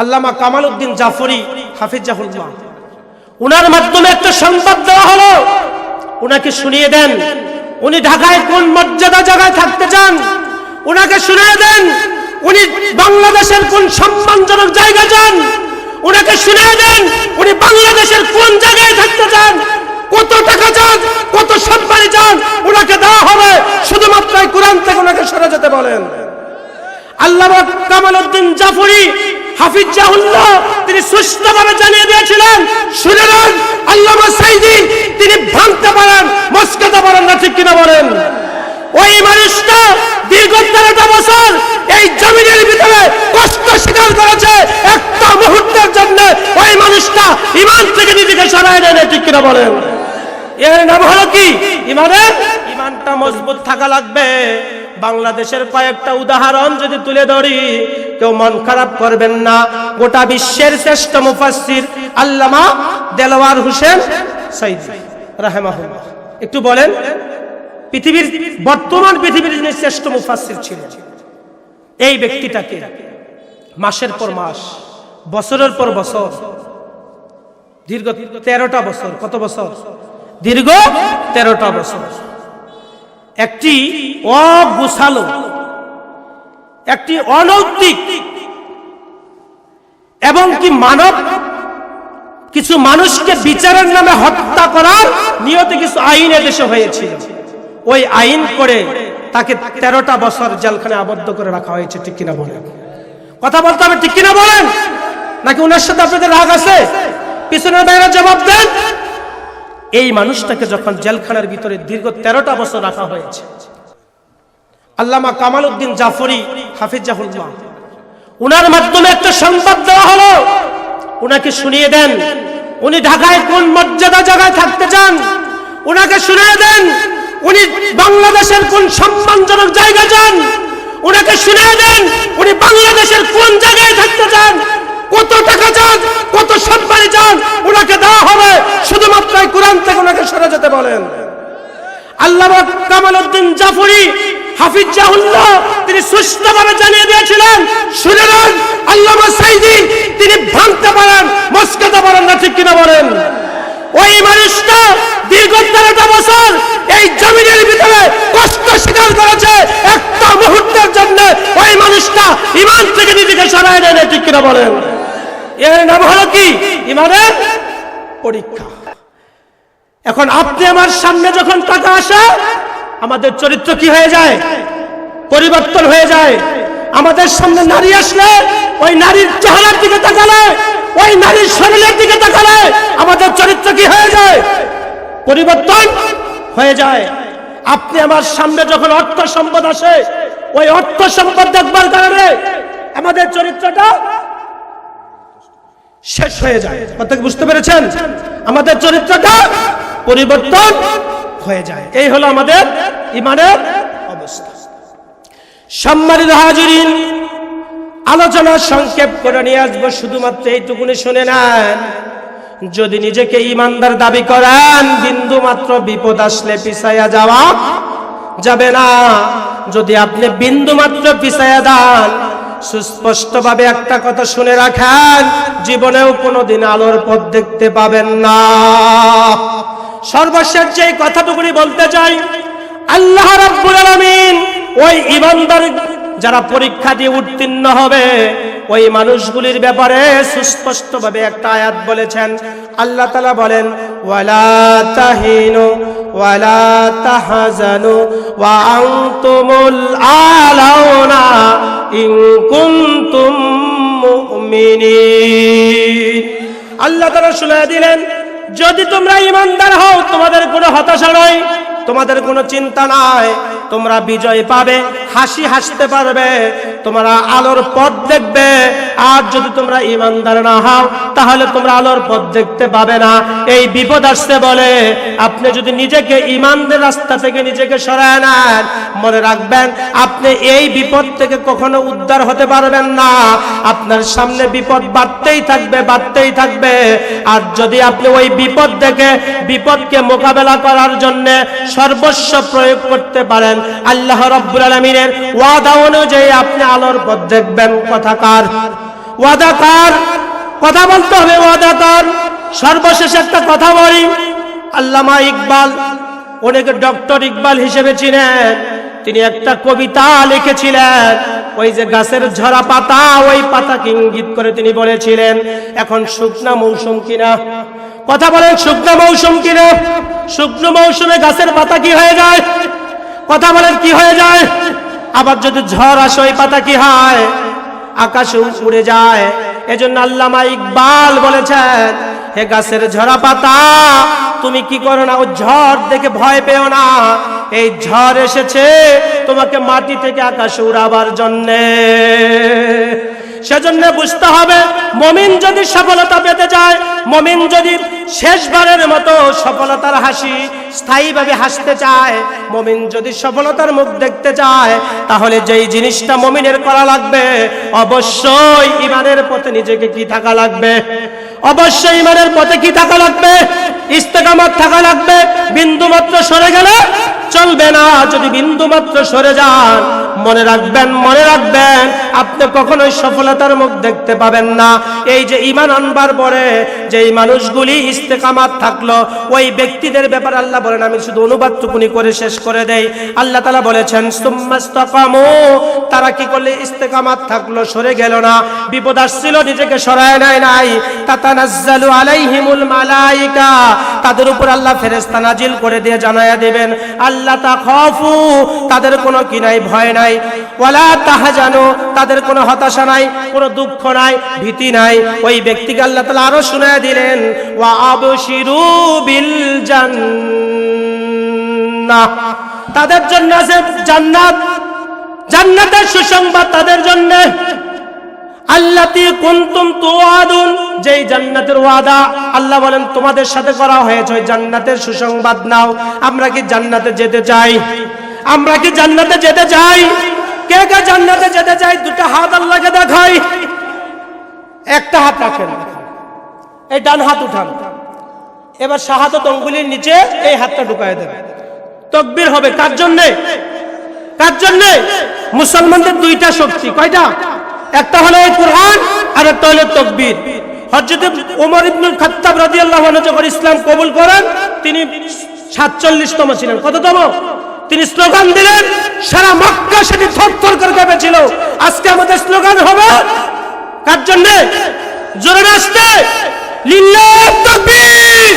আল্লামা কামাল উদ্দিন জাফরি হাফিজাহুল্লাহ। উনার মাধ্যমে একটা সংবাদ দেওয়া হলো। উনাকে শুনিয়ে দেন। উনি ঢাকায় কোন মর্যাদা জায়গায় থাকতে চান? উনাকে শুনিয়ে দেন। উনি বাংলাদেশের কোন সম্মানজনক জায়গা চান উনাকে শুনিয়ে দেন। উনি বাংলাদেশের কোন জায়গায় থাকতে চান? কত টাকা চান? কত সম্মানী চান? ওনাকে দেওয়া হবে। শুধুমাত্র কোরআন থেকে ওনাকে সরে যেতে বলেন। আল্লাহ কামাল উদ্দিন জাফরি হাফিজ জাহুল্লাহ তিনি সুস্থভাবে জানিয়ে দিয়েছিলেন, শুনে নেন, আল্লামা সাইদি, তিনি ভাঙতে পারেন, মস্কাতে পারেন না, ঠিক কিনা বলেন? ওই মানুষটা দীর্ঘ তেরোটা বছর এই জমিনের ভিতরে কষ্ট স্বীকার করেছে একটা মুহূর্তের জন্য। ওই মানুষটা ইমান থেকে নিজেকে সরায় নেয় ঠিক কিনা বলেন? এর নাম হলো কি? ইমানের? ইমানটা মজবুত থাকা লাগবে। বাংলাদেশের কয়েকটা উদাহরণ যদি তুলে ধরি কেউ মন খারাপ করবেন না। গোটা বিশ্বের শ্রেষ্ঠ মুফাসসির আল্লামা দেলওয়ার হোসেন সাইদি, রাহেমাহুল্লাহ। একটু বলেন, পৃথিবীর, বর্তমান পৃথিবীর যিনি শ্রেষ্ঠ মুফাসসির ছিলেন, এই ব্যক্তিটাকে মাসের পর মাস, বছরের পর বছর, দীর্ঘ তেরোটা বছর, কত বছর? দীর্ঘ তেরোটা বছর। একটি অগুছালো একটি অনৈতিক এবং কি মানব কিছু মানুষকে বিচারের নামে হত্যা করার নিয়তে কিছু আইন দেশে হয়েছিল ওই আইন করে তাকে তেরোটা বছর জেলখানে আবদ্ধ করে রাখা হয়েছে, ঠিক কিনা বলেন? কথা বলতে হবে, ঠিক কিনা বলেন? নাকি ওনার সাথে আপনাদের রাগ আছে? পিছনের বাইরে জবাব দেন। এই মানুষটাকে যখন জেলখানার ভিতরে দীর্ঘ তেরোটা বছর রাখা হয়েছে আল্লামা কামাল উদ্দিন জাফরি হাফিজাহুল্লাহ। উনার মাধ্যমে একটা সংবাদ দেওয়া হলো। উনাকে শুনিয়ে দেন। উনি ঢাকায় কোন মর্যাদা জায়গায় থাকতে চান? উনাকে শুনিয়ে দেন। উনি বাংলাদেশের কোন সম্মানজনক জায়গা চান উনাকে শুনিয়ে দেন। উনি বাংলাদেশের কোন জায়গায় থাকতে চান? কত টাকা চান? কত সম্মানী চান? উনাকে দেওয়া হবে। শুধুমাত্র কোরআন থেকে ওনাকে সরে যেতে বলেন। আল্লাহ কামাল উদ্দিন জাফরি হাফিজ জাহুল্লাহ তিনি সুস্থভাবে জানিয়ে দিয়েছিলেন, শুনে নেন, আল্লামা সাইদি, তিনি ভাঙতে পারেন, মস্কাতে পারেন না, ঠিক কিনা বলেন? ওই মানুষটা দীর্ঘ তেরোটা বছর এই জমিনের ভিতরে কষ্ট স্বীকার করেছে একটা মুহূর্তের জন্য। ওই মানুষটা ইমান থেকে নিজেকে সরায় নেয় ঠিক কিনা বলেন? এর নাম হলো কি? ইমানের পরীক্ষা। এখন আপনি আমার সামনে যখন টাকা আসে আমাদের চরিত্র কি হয়ে যায়? পরিবর্তন হয়ে যায়। আমাদের সামনে নারী আসলে, ওই নারীর চেহারার দিকে তাকালে, ওই নারীর শরীরের দিকে তাকালে আমাদের চরিত্র কি হয়ে যায়? পরিবর্তন হয়ে যায়। আপনি আমার সামনে যখন অর্থ সম্পদ আসে, ওই অর্থ সম্পদ দেখবার কারণে আমাদের চরিত্রটা শেষ হয়ে যায়। কথা বুঝতে পেরেছেন? আমাদের চরিত্রটা পরিবর্তন হয়ে যায়। এই হলো আমাদের ইমানের অবস্থা। সম্মানিত হাজিরিন, আলোচনা সংক্ষেপ করে নিয়ে আসব, শুধুমাত্র এইটুকুনি শুনে নেন। যদি নিজেকে ইমানদার দাবি করেন, বিন্দু মাত্র বিপদ আসলে পিছাইয়া যাওয়া যাবে না। যদি আপনি বিন্দু মাত্র পিছাইয়া দেন সুস্পষ্টভাবে একটা কথা শুনে রাখেন, জীবনেও কোনোদিন আলোর পথ দেখতে পাবেন না। সর্বশেষ যে কথাটুকুনি বলতে চাই, আল্লাহ রাব্বুল আলামিন ওই ইমানদার যারা পরীক্ষা দিয়ে উত্তীর্ণ হবে, ওই মানুষগুলির ব্যাপারে সুস্পষ্টভাবে একটা আয়াত বলেছেন। আল্লাহ তালা বলেন, ওয়ালা তাহিনু ওয়ালা তাহাজানু ওয়া আনতুমুল আলাউনা ইন কুনতুম মুমিনিন। আল্লাহ তালা শুনে দিলেন যদি তোমরা ইমানদার হও, তোমাদের কোনো হতাশা নয়, তোমাদের কোনো চিন্তা নাই, তোমরা বিজয় পাবে। হাসি হাসতে পারবে, তোমরা আলোর পথ দেখবে। আর যদি তোমরা ইমানদার না হও, তাহলে তোমরা আলোর পথ দেখতে পাবে না। এই বিপদ আসতে বলে, আপনি যদি নিজেকে ইমানদের রাস্তা থেকে নিজেকে সরায় নেন, মনে রাখবেন, আপনি এই বিপদ থেকে কখনো উদ্ধার হতে পারবেন না। আপনার সামনে বিপদ বাড়তেই থাকবে বাড়তেই থাকবে। আর যদি আপনি ওই বিপদ দেখে, বিপদকে মোকাবেলা করার জন্য সর্বস্ব প্রয়োগ করতে পারেন, আল্লাহ রব্বুল আলমিনের ওয়াদা অনুযায়ী আপনি আলোর পথ দেখবেন। কথাকার ওয়াদা কার? কথা বলতে হবে ওয়াদা কার? সর্বশেষ একটা কথা বলি। আল্লামা ইকবাল, অনেকে ডক্টর ইকবাল হিসেবে চিনেন। তিনি একটা কবিতা লিখেছিলেন। ওই যে গাছের ঝরা পাতা, ওই পাতাকে ইঙ্গিত করে তিনি বলেছিলেন, এখন শুকনা মৌসুম কিনা? কথা বলেন, শুকনা মৌসুম কিনা? শুকনো মৌসুমে গাছের পাতা কি হয়ে যায়? কথা বলেন, কি হয়ে যায়? আবার যদি ঝড় আসে, ওই পাতা কি হয়? আকাশে উড়ে যায়। এজন্য আল্লামা ইকবাল বলেছেন, হে গাছের ঝরা পাতা, তুমি কি করো না? ও ঝড় দেখে ভয় পেও না। এই ঝড় এসেছে তোমাকে মাটি থেকে আকাশে উড়াবার জন্যে। সেজন্য বুঝতে হবে, মমিন যদি সফলতা পেতে যায় মমিন যদি শেষবারের মতো সফলতার হাসি স্থায়ীভাবে হাসতে চায়, মমিন যদি সফলতার মুখ দেখতে চায়, তাহলে যেই জিনিসটা মমিনের করা লাগবে, অবশ্যই ইমানের পথে নিজেকে কি থাকা লাগবে? অবশ্যই ইমানের পথে কি থাকা লাগবে? ইস্তেকামত থাকা লাগবে? বিন্দু মাত্র সরে গেলে চলবে না। যদি বিন্দু মাত্র সরে যান মনে রাখবেন মনে রাখবেন, আপনি কখনোই সফলতার মুখ দেখতে পাবেন না। এই যে ইমান আনবার পরে যেই মানুষগুলি ইস্তেকামাত থাকল, ওই ব্যক্তিদের ব্যাপারে আল্লাহ বলেন, আমি শুধু অনুবাদটুকুনি করে শেষ করে দেই। আল্লাহ তালা বলেছেন তারা কি করলে ইস্তেকামাত থাকল, সরে গেল না। বিপদ আসছিল, নিজেকে সরায় নেয় নাই। তাতানাজ্জালু আলাইহিমুল মালাইকা। তাদের উপর আল্লাহ ফেরেশতা নাজিল করে দিয়ে জানায়া দেবেন আল্লাহ তাখাফু। তাদের কোনো কি নাই, ভয় নাই। ওয়ালা তাহাজানু, তাদের কোনো হতাশা নাই, কোনো দুঃখ নাই, ভীতি নাই। ওই ব্যক্তিকে আল্লাহ তাআলা আরও শুনায়া দিলেন, ওয়া আবশিরু বিল জান্নাহ। তাদের জন্য আছে জান্নাত, জান্নাতের সুসংবাদ তাদের জন্য। আল্লাতি কুনতুম তুআদুন, যেই জান্নাতের ওয়াদা আল্লাহ বলেন, তোমাদের সাথে করা হয়েছে, ওই জান্নাতের সুসংবাদ নাও। আমরা কি জান্নাতে যেতে চাই? আমরা কি জান্নাতে যেতে চাই? কে কে জান্নাতে যেতে চাই? দুটো হাত আল্লাহকে দেখাই। একটা হাত রাখেন। এই ডান হাত উঠান। এবার শাহাদত অঙ্গুলির নিচে এই হাতটা ঢুকায় দেন। তকবীর হবে কার জন্যে? কার জন্যে? মুসলমানদের দুইটা শক্তি। কয়টা? একটা হলো এই কোরআন, আর একটা হলো তকবীর। হযরত ওমর ইবনুল খাত্তাব রাদিয়াল্লাহু আনহু যখন ইসলাম কবুল করেন, তিনি 47তম ছিলেন। কততম? তিনি স্লোগান দিলেন, সারা মক্কা সেটি থরথর করে কেঁপেছিল। আজকে আমাদের স্লোগান হবে, কার জন্য? জোরে আসতে লিল্লাহ তাকবীর।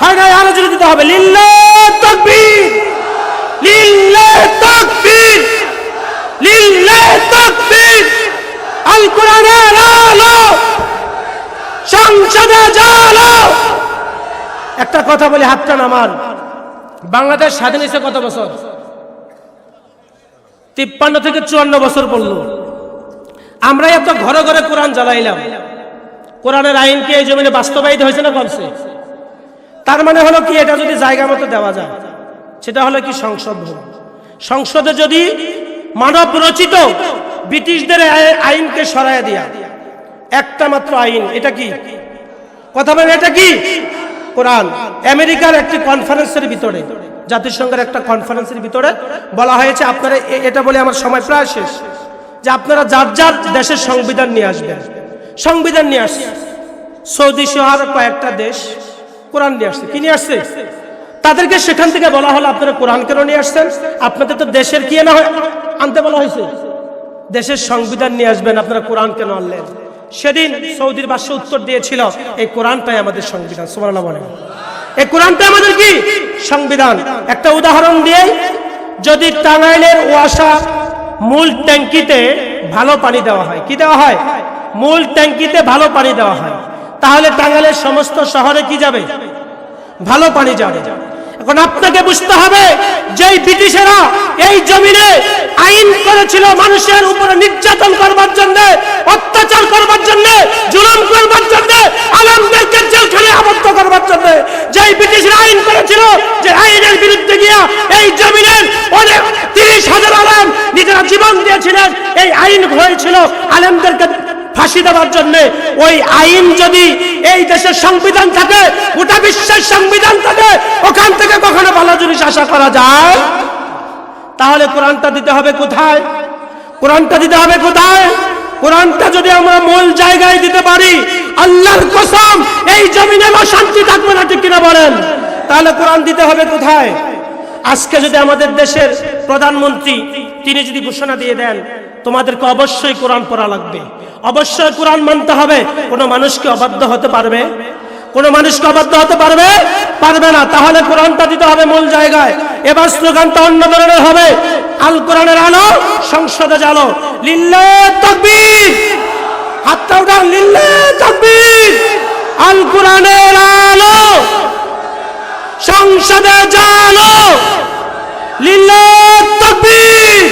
হয় না আরও জোরে দিতে হবে, লিল্লাহ তাকবীর। লিল্লাহ তাকবীর। লিল্লাহ তাকবীর। আল কোরআনের আলো। সংসদে জালো। একটা কথা বলি, হাতটা নামান বাংলাদেশ স্বাধীন হয়েছে কত বছর? তিপ্পান্ন থেকে চুয়ান্ন বছর পড়ল আমরা এত ঘরে ঘরে কোরআন জ্বালাইলাম। কোরআনের আইনকে এই জমিনে বাস্তবায়িত হয়েছে না কমছে? তার মানে হলো কি, এটা যদি জায়গা মতো দেওয়া যায়, সেটা হলো কি সংসদ ভবন। সংসদে যদি মানব রচিত ব্রিটিশদের আইনকে সরায় দেয়া, একটা মাত্র আইন, এটা কি? কথা বলেন, এটা কি? কোরআন আমেরিকার একটি কনফারেন্সের ভিতরে, জাতিসংঘের একটা কনফারেন্সের ভিতরে বলা হয়েছে, আপনারা এটা বলে আমার সময় প্রায় শেষ, যে আপনারা যার যার দেশের সংবিধান নিয়ে আসবেন। সংবিধান নিয়ে আসছে। সৌদি সহ কয়েকটা দেশ কোরআন নিয়ে আসছে। কি নিয়ে আসছে? তাদেরকে সেখান থেকে বলা হলো, আপনারা কোরআন কেন নিয়ে আসছেন? আপনাদের তো দেশের কি না হয়? আনতে বলা হয়েছে। দেশের সংবিধান নিয়ে আসবেন, আপনারা কোরআন কেন আনলেন? সেদিন সৌদির বাদশা উত্তর দিয়েছিল, এই কোরআনটাই আমাদের সংবিধান। সুবহানাল্লাহ বলেন। এই কোরআনটা আমাদের কি? সংবিধান। একটা উদাহরণ দিয়ে, যদি টাঙ্গাইলের ওয়াসা মূল ট্যাঙ্কিতে ভালো পানি দেওয়া হয়, কি দেওয়া হয়? মূল ট্যাঙ্কিতে ভালো পানি দেওয়া হয়। তাহলে টাঙ্গাইলের সমস্ত শহরে কি যাবে? ভালো পানি যাবে। এখন আপনাকে বুঝতে হবে যেই ব্রিটিশেরা এই জমিনে আইন করেছিল মানুষের উপরে নির্যাতন করবার জন্য, অত্যাচার করবার জন্য, জুলুম করবার জন্য, আলমদেরকে জেলখানে আবদ্ধ করবার জন্য। যেই ব্রিটিশরা আইন করেছিল যে আইনের বিরুদ্ধে গিয়া এই জমিনের অনেক তিরিশ হাজার আলম নিজেরা জীবন দিয়েছিলেন, এই আইন হয়েছিল আলেমদেরকে ফাঁসি দেওয়ার জন্য ওই আইন যদি এই দেশের সংবিধান থাকে, গোটা বিশ্বের সংবিধান থাকে, ওখান থেকে কখনো ভালো জিনিস আশা করা যায়? তাহলে কোরআনটা দিতে হবে কোথায়? কোরআনটা দিতে হবে কোথায়? কোরআনটা যদি আমরা মূল জায়গায় দিতে পারি, আল্লাহর কসম, এই জমিনে অশান্তি থাকবে না, ঠিক কিনা বলেন? তাহলে কোরআন দিতে হবে কোথায়? আজকে যদি আমাদের দেশের প্রধানমন্ত্রী, তিনি যদি ঘোষণা দিয়ে দেন, তোমাদেরকে অবশ্যই কোরআন পড়া লাগবে। অবশ্যই কোরআন মানতে হবে। কোনো মানুষকে অবাধ্য হতে পারবে? কোনো মানুষকে অবাধ্য হতে পারবে? পারবে না। তাহলে কোরআনটা দিতে হবে মূল জায়গায়। এবার স্লোগানটা অন্য ধরনের হবে। আল কোরআনের আলো, সংসদে জালো লিল্লে তকবীর! হাতটা উঠান লিল্লে তকবীর! আল কোরআনের আলো, সংসদে জালো লিল্লে তকবীর!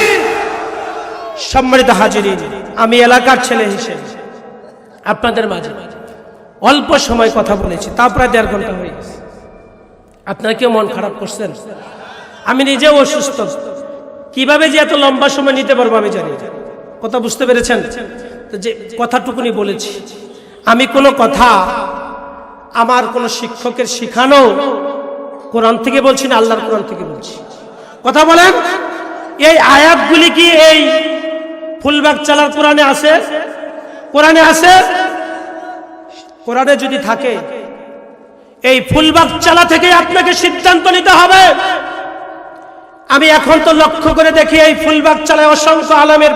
সম্মানিত হাজিরিন আমি এলাকার ছেলে হিসেবে, আপনাদের মাঝে অল্প সময় কথা বলেছি তা প্রায় দেড় ঘণ্টা হয়ে গেছে। আপনারা কেউ মন খারাপ করছেন? আমি নিজেও অসুস্থ। কীভাবে যে এত লম্বা সময় নিতে পারব আমি জানি। কথা বুঝতে পেরেছেন? যে কথাটুকুনি বলেছি, আমি কোনো কথা আমার কোনো শিক্ষকের শিখানো কোরআন থেকে বলছি না, আল্লাহর কোরআন থেকে বলছি। কথা বলেন, এই আয়াতগুলি কি এই ফুলবাগ চালার কোরআনে আছে? কোরআনে আছে? কোরআনে যদি থাকে, এই ফুলবাগ চালা থেকে আপনাকে সিদ্ধান্ত নিতে হবে। আমি এখন তো লক্ষ্য করে দেখি এই ফুলবাগ চালায় অসংখ্য আলমের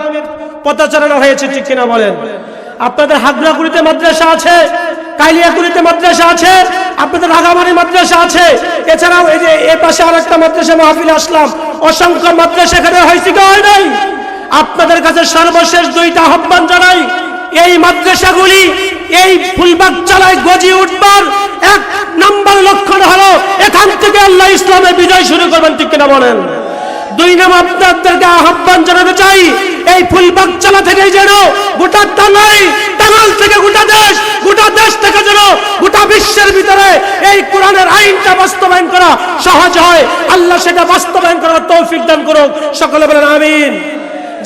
পদাচারণা হয়েছে, ঠিক কিনা বলেন? আপনাদের হাগরাগুড়িতে মাদ্রাসা আছে কালিয়াকুড়িতে মাদ্রাসা আছে, আপনাদের রাগামারি মাদ্রাসা আছে। এছাড়াও এই যে এ পাশে আর একটা মাদ্রাসা মাহফিলে আসলাম, অসংখ্য মাদ্রাসা এখানে হয়েছে কি হয় নাই? আপনাদের কাছে সর্বশেষ দুইটা আহ্বান জানাই। এই মাদ্রাসাগুলি, এই ফুলবাগ চালায় গজি উঠবার এক নাম্বার লক্ষণ হলো, এখান থেকে আল্লাহ ইসলামের বিজয় শুরু করবেন, ঠিক কিনা বলেন? দুই নাম আপনাদেরকে আহ্বান জানাতে চাই, এই ফুলবাগ চালা থেকে যেন গোটা টাঙ্গাই টাঙ্গাল থেকে গোটা দেশ গোটা দেশ থেকে যেন গোটা বিশ্বের ভিতরে এই কোরআনের আইনটা বাস্তবায়ন করা সহজ হয়। আল্লাহ সেটা বাস্তবায়ন করার তৌফিক দান করুক। সকলে বলেন, আমিন।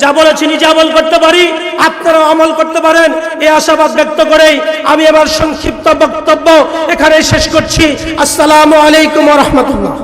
যা বলেছি নিজে আমল করতে পারি আপনারা আমল করতে পারেন। এই আশাবাদ ব্যক্ত করেই আমি এবার সংক্ষিপ্ত বক্তব্য এখানে শেষ করছি। আসসালামু আলাইকুম রহমতুল্লাহ।